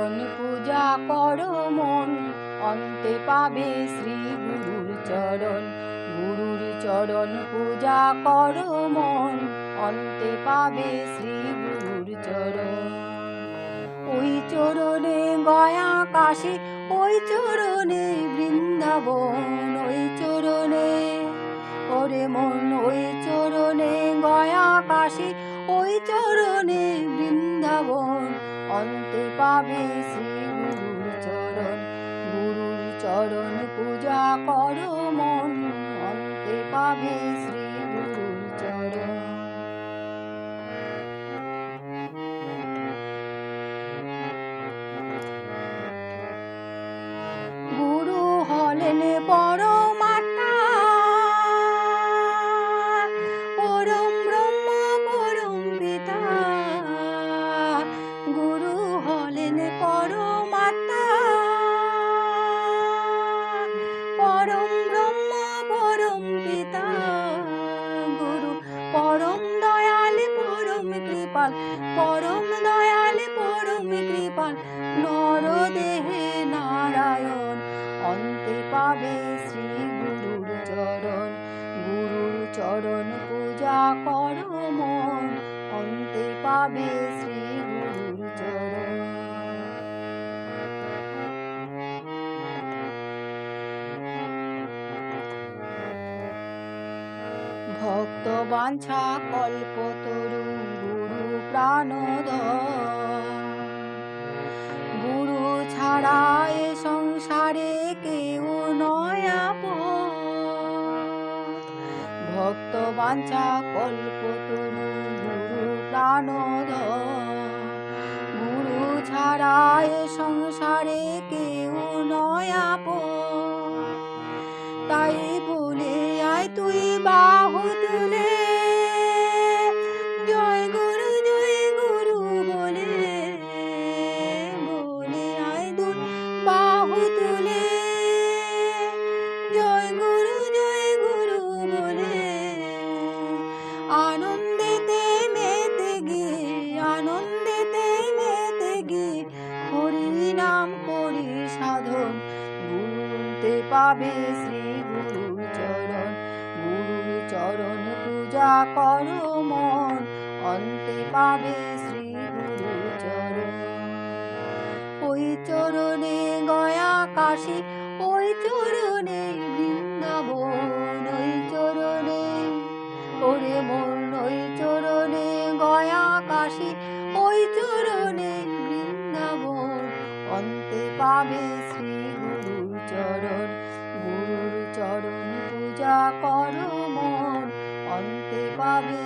চরণ পূজা কর মন, অন্তে পাবে শ্রী গুরুর চরণ। গুরুর চরণ পূজা কর মন, অন্তে পাবে শ্রী গুরুর চরণ। ওই চরণে গয়া কাশী, ওই চরণে বৃন্দাবন, ওই চরণে ওরে মন, ওই চরণে গয়া কাশী, ওই চরণে বৃন্দাবন। অন্তে পাবে শ্রী গুরুর চরণ। গুরুর চরণ পূজা করো মন। অন্তে পাবে শ্রী কৃপাল, পরম দয়াল, পরম কৃপাল, নরদেহে নারায়ণ। অন্তে পাবে শ্রী গুরুর চরণ গুরুর চরণ পূজা কর মন। অন্তে পাবে শ্রী ভক্ত বাঞ্ছা কল্পতরু গুরু প্রাণদ গুরু ছাড়া এ সংসারে কেউ নয় আপন। ভক্ত বাঞ্ছা কল্পতরু গুরু প্রাণদ গুরু ছাড়া এ সংসারে কেউ গুরুতে পাবে শ্রী গুরুর চরণ। গুরুর চরণ পূজা করো মন, অন্তে পাবে শ্রী গুরুর চরণ। ওই চরণে গয়া কাশী, ওই চরণে বৃন্দাবন। ওই চরণে ওরে মন, ওই চরণে গয়া কাশী, ওই চরণে বৃন্দাবন। অন্তে পাবে শ্রী চরণ গুরুর চরণ পূজা কর মন অন্তে পাবে